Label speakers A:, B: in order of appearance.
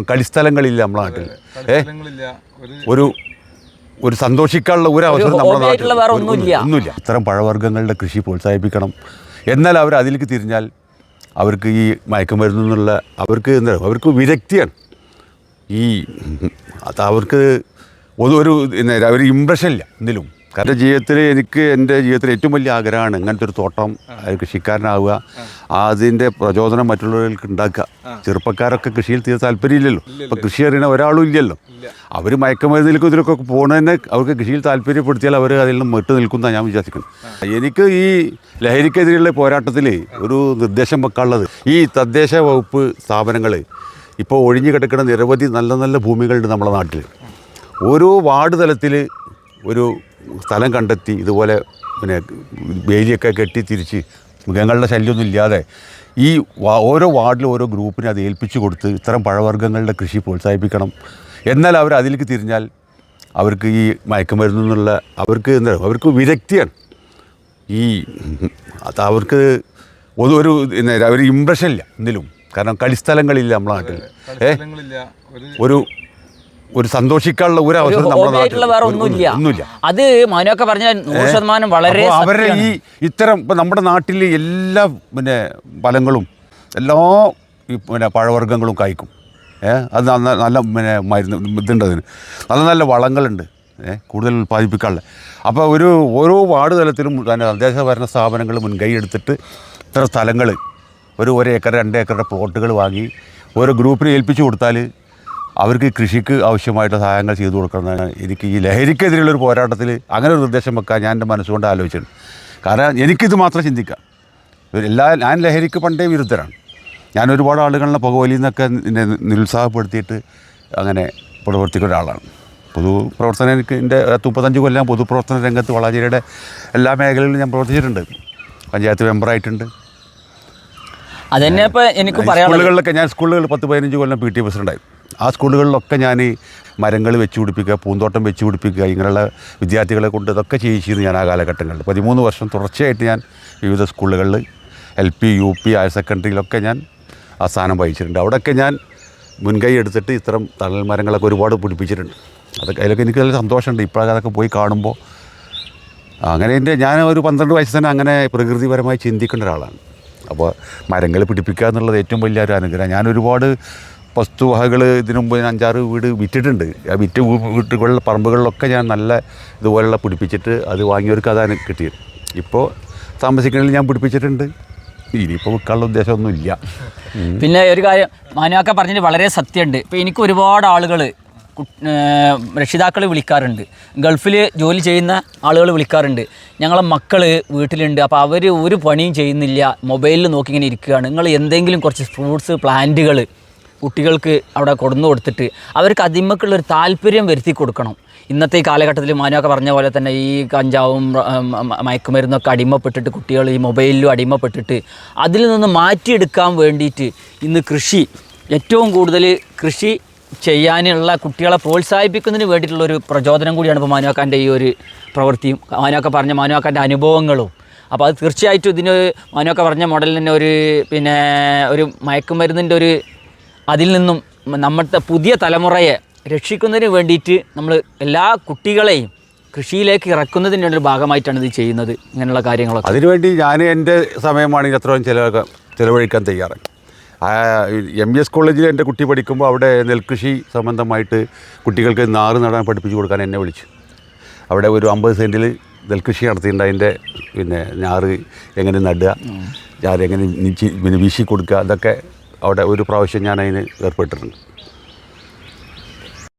A: കളിസ്ഥലങ്ങളില്ല നമ്മളെ നാട്ടിൽ ഏ?
B: ഒരു
A: ഒരു സന്തോഷിക്കാനുള്ള ഒരു അവസരം നമ്മുടെ നാട്ടിൽ
C: ഒന്നുമില്ല.
A: അത്തരം ഇത്തരം പഴവർഗങ്ങളുടെ കൃഷി പ്രോത്സാഹിപ്പിക്കണം. എന്നാൽ അവർ അതിലേക്ക് തിരിഞ്ഞാൽ അവർക്ക് ഈ മയക്കുമരുന്ന് എന്നുള്ള അവർക്ക് എന്താ അവർക്ക് വിരക്തിയാണ്. ഈ അത് അവർക്ക് ഒരു- ഒരു ഇമ്പ്രഷൻ ഇല്ല. എന്തിലും. കാരണം ജീവിതത്തിൽ എനിക്ക് എന്റെ ജീവിതത്തിൽ ഏറ്റവും വലിയ ആഗ്രഹമാണ് ഇങ്ങനത്തെ ഒരു തോട്ടം കൃഷിക്കാരനാവുക അതിന്റെ പ്രചോദനം മറ്റുള്ളവർക്ക് ഉണ്ടാക്കുക. ചെറുപ്പക്കാരൊക്കെ കൃഷിയിൽ തീരെ താല്പര്യമില്ലല്ലോ. ഇപ്പം കൃഷി അറിയണ ഒരാളും ഇല്ലല്ലോ. അവർ മയക്കുമരുന്നിലേക്കും ഇതിലൊക്കെ പോകുന്നതിന് അവർക്ക് കൃഷിയിൽ താല്പര്യപ്പെടുത്തിയാൽ അവർ അതിൽ നിന്ന് വിട്ടു നിൽക്കുന്ന ഞാൻ വിശ്വസിക്കുന്നു എനിക്ക് ഈ ലഹരിക്കെതിരെയുള്ള പോരാട്ടത്തിൽ ഒരു നിർദ്ദേശം വെക്കാനുള്ളത് ഈ തദ്ദേശ വകുപ്പ് സ്ഥാപനങ്ങൾ ഇപ്പോൾ ഒഴിഞ്ഞു കിടക്കുന്ന നിരവധി നല്ല നല്ല ഭൂമികളുണ്ട് നമ്മുടെ നാട്ടിൽ ഓരോ വാർഡ് തലത്തിൽ ഒരു സ്ഥലം കണ്ടെത്തി ഇതുപോലെ പിന്നെ വേലിയൊക്കെ കെട്ടി തിരിച്ച് മൃഗങ്ങളുടെ ശല്യമൊന്നും ഇല്ലാതെ ഈ വാ- ഓരോ വാർഡിലും ഓരോ ഗ്രൂപ്പിനെ അത് ഏൽപ്പിച്ചു കൊടുത്ത് ഇത്തരം പഴവർഗങ്ങളുടെ കൃഷി പ്രോത്സാഹിപ്പിക്കണം. എന്നാൽ അവർ അതിലേക്ക് തിരിഞ്ഞാൽ അവർക്ക് ഈ മയക്കുമരുന്ന് എന്നുള്ള അവർക്ക് എന്താ അവർക്ക് വിരക്തിയാണ്. ഈ അത് അവർക്ക് ഒരു ഒരു ഇമ്പ്രഷൻ ഇല്ല എന്തിലും കാരണം കളിസ്ഥലങ്ങളില്ല നമ്മളെ നാട്ടിൽ. ഏ?
B: ഒരു
A: ഒരു സന്തോഷിക്കാനുള്ള ഒരു അവസരം നമ്മുടെ
C: വേറെ ഒന്നുമില്ല.
A: ഒന്നുമില്ല.
C: അത് മാനൊക്കെ പറഞ്ഞ നൂറ് ശതമാനം വളരെ
A: അവരുടെ അവരെ ഈ ഇത്തരം ഇപ്പം നമ്മുടെ നാട്ടിൽ എല്ലാ പിന്നെ ഫലങ്ങളും എല്ലാ പിന്നെ പഴവർഗങ്ങളും കായ്ക്കും. ഏഹ്? അത് നല്ല നല്ല പിന്നെ മരുന്ന് ഇതുണ്ട് അതിന്. നല്ല നല്ല വളങ്ങളുണ്ട്. ഏഹ്? കൂടുതൽ ഉൽപ്പാദിപ്പിക്കാനുള്ള. അപ്പോൾ ഒരു ഓരോ വാർഡ് തലത്തിലും തന്നെ തദ്ദേശ ഭരണ സ്ഥാപനങ്ങൾ മുൻകൈ എടുത്തിട്ട് ഇത്ര സ്ഥലങ്ങൾ ഒരു ഒരു ഏക്കർ രണ്ട് ഏക്കറുടെ പ്ലോട്ടുകൾ വാങ്ങി ഓരോ ഗ്രൂപ്പിന് ഏൽപ്പിച്ചു കൊടുത്താൽ അവർക്ക് കൃഷിക്ക് ആവശ്യമായിട്ട് സഹായങ്ങൾ ചെയ്തു കൊടുക്കണം എനിക്ക് ഈ ലഹരിക്കെതിരെയുള്ള ഒരു പോരാട്ടത്തിൽ അങ്ങനെ ഒരു നിർദ്ദേശം വെക്കാൻ ഞാൻ എന്റെ മനസ്സുകൊണ്ട് ആലോചിച്ചിട്ടുണ്ട്. കാരണം എനിക്കിത് മാത്രം ചിന്തിക്കാം. എല്ലാ ഞാൻ ലഹരിക്ക് പണ്ടേ വിരുദ്ധരാണ്. ഞാൻ ഒരുപാട് ആളുകളെ പുകവലിയിൽ നിന്നൊക്കെ എന്നെ നിരുത്സാഹപ്പെടുത്തിയിട്ട് അങ്ങനെ പ്രവർത്തിക്കുന്ന ഒരാളാണ്. പൊതു പ്രവർത്തനം എനിക്ക് എന്റെ മുപ്പത്തഞ്ച് കൊല്ലം പൊതുപ്രവർത്തന രംഗത്ത് വളാഞ്ചേരിയുടെ എല്ലാ മേഖലകളിലും ഞാൻ പ്രവർത്തിച്ചിട്ടുണ്ട്. പഞ്ചായത്ത് മെമ്പറായിട്ടുണ്ട്.
C: അതന്നെ ഇപ്പോൾ എനിക്ക്
A: സ്കൂളുകളിലൊക്കെ ഞാൻ സ്കൂളുകളിൽ പത്ത് പതിനഞ്ച് കൊല്ലം പി ടി പ്രസിഡന്റായിരുന്നു ആ സ്കൂളുകളിലൊക്കെ ഞാൻ മരങ്ങൾ വെച്ച് പിടിപ്പിക്കുക പൂന്തോട്ടം വെച്ച് പിടിപ്പിക്കുക ഇങ്ങനെയുള്ള വിദ്യാർത്ഥികളെ കൊണ്ട് ഇതൊക്കെ ചെയ്യിച്ചിരുന്നു ഞാൻ ആ കാലഘട്ടങ്ങളിൽ. പതിമൂന്ന് വർഷം തുടർച്ചയായിട്ട് ഞാൻ വിവിധ സ്കൂളുകളിൽ L P U P higher സെക്കൻഡറിയിലൊക്കെ ഞാൻ ആ സ്ഥാനം വഹിച്ചിട്ടുണ്ട്. അവിടെയൊക്കെ ഞാൻ മുൻകൈ എടുത്തിട്ട് ഇത്തരം തണൽ മരങ്ങളൊക്കെ ഒരുപാട് പിടിപ്പിച്ചിട്ടുണ്ട്. അതൊക്കെ അതിലൊക്കെ എനിക്ക് നല്ല സന്തോഷമുണ്ട്. ഇപ്പോഴൊക്കെ അതൊക്കെ പോയി കാണുമ്പോൾ അങ്ങനെ എന്റെ ഞാൻ ഒരു പന്ത്രണ്ട് വയസ്സ് തന്നെ അങ്ങനെ പ്രകൃതിപരമായി ചിന്തിക്കേണ്ട ഒരാളാണ്. അപ്പോൾ മരങ്ങൾ പിടിപ്പിക്കുക എന്നുള്ളത് ഏറ്റവും വലിയ ഒരു അനുഗ്രഹം. ഞാൻ ഒരുപാട് വസ്തുവകകൾ ഇതിനു മുമ്പ് ഞാൻ അഞ്ചാറ് വീട് വിറ്റിട്ടുണ്ട്. ആ വിറ്റ് വീട്ടുകളിൽ പറമ്പുകളിലൊക്കെ ഞാൻ നല്ല ഇതുപോലുള്ള പിടിപ്പിച്ചിട്ട് അത് വാങ്ങിയവർക്ക് അതാണ് കിട്ടിയത്. ഇപ്പോൾ താമസിക്കണമെങ്കിൽ ഞാൻ പിടിപ്പിച്ചിട്ടുണ്ട്. ഇനിയിപ്പോൾ വിൽക്കാനുള്ള ഉദ്ദേശമൊന്നും ഇല്ല
C: പിന്നെ ഒരു കാര്യം മാനുവാക്ക പറഞ്ഞിട്ട് വളരെ സത്യമുണ്ട്. ഇപ്പോൾ എനിക്ക് ഒരുപാട് ആളുകൾ രക്ഷിതാക്കൾ വിളിക്കാറുണ്ട്. ഗൾഫിൽ ജോലി ചെയ്യുന്ന ആളുകൾ വിളിക്കാറുണ്ട്. ഞങ്ങളെ മക്കൾ വീട്ടിലുണ്ട്. അപ്പോൾ അവർ ഒരു പണിയും ചെയ്യുന്നില്ല. മൊബൈലിൽ നോക്കി ഇങ്ങനെ ഇരിക്കുകയാണ്. നിങ്ങൾ എന്തെങ്കിലും കുറച്ച് ഫ്രൂട്ട്സ് പ്ലാന്റുകൾ കുട്ടികൾക്ക് അവിടെ കൊടുന്നു കൊടുത്തിട്ട് അവർക്ക് അതിമക്കുള്ളൊരു താല്പര്യം വരുത്തി കൊടുക്കണം. ഇന്നത്തെ ഈ കാലഘട്ടത്തിൽ മാനുവൊക്കെ പറഞ്ഞ പോലെ തന്നെ ഈ കഞ്ചാവും മയക്കുമരുന്നൊക്കെ അടിമപ്പെട്ടിട്ട് കുട്ടികൾ ഈ മൊബൈലിലും അടിമപ്പെട്ടിട്ട് അതിൽ നിന്ന് മാറ്റിയെടുക്കാൻ വേണ്ടിയിട്ട് ഇന്ന് കൃഷി ഏറ്റവും കൂടുതൽ കൃഷി ചെയ്യാനുള്ള കുട്ടികളെ പ്രോത്സാഹിപ്പിക്കുന്നതിന് വേണ്ടിയിട്ടുള്ള ഒരു പ്രചോദനം കൂടിയാണ് ഇപ്പോൾ മാനുവാക്കാന്റെ ഈ ഒരു പ്രവൃത്തിയും മാനുവാക്ക പറഞ്ഞ മാനുവാക്കാന്റെ അനുഭവങ്ങളും. അപ്പോൾ അത് തീർച്ചയായിട്ടും ഇതിന് മാനുവാക്ക പറഞ്ഞ മോഡലിന് ഒരു പിന്നെ ഒരു മയക്കുമരുന്നിന്റെ ഒരു അതിൽ നിന്നും നമ്മുടെ പുതിയ തലമുറയെ രക്ഷിക്കുന്നതിന് വേണ്ടിയിട്ട് നമ്മൾ എല്ലാ കുട്ടികളെയും കൃഷിയിലേക്ക് ഇറക്കുന്നതിന്റെ ഒരു ഭാഗമായിട്ടാണ് ഇത് ചെയ്യുന്നത്. ഇങ്ങനെയുള്ള കാര്യങ്ങളൊക്കെ.
A: അതിനുവേണ്ടി ഞാൻ എന്റെ സമയമാണ് അത്രയും ചില ചിലവഴിക്കാൻ തയ്യാറ്. എം എസ് കോളേജിൽ എന്റെ കുട്ടി പഠിക്കുമ്പോൾ അവിടെ നെൽകൃഷി സംബന്ധമായിട്ട് കുട്ടികൾക്ക് നാറ് നടാൻ പഠിപ്പിച്ചു കൊടുക്കാൻ എന്നെ വിളിച്ചു. അവിടെ ഒരു അമ്പത് സെന്റിൽ നെൽകൃഷി നടത്തിയിട്ടുണ്ട് അതിന്റെ പിന്നെ ഞാറ് എങ്ങനെ നടുക ഞാറ് എങ്ങനെ പിന്നെ വീശി കൊടുക്കുക അതൊക്കെ അവിടെ ഒരു പ്രാവശ്യം ഞാൻ അതിന് ഏർപ്പെട്ടിട്ടുണ്ട്.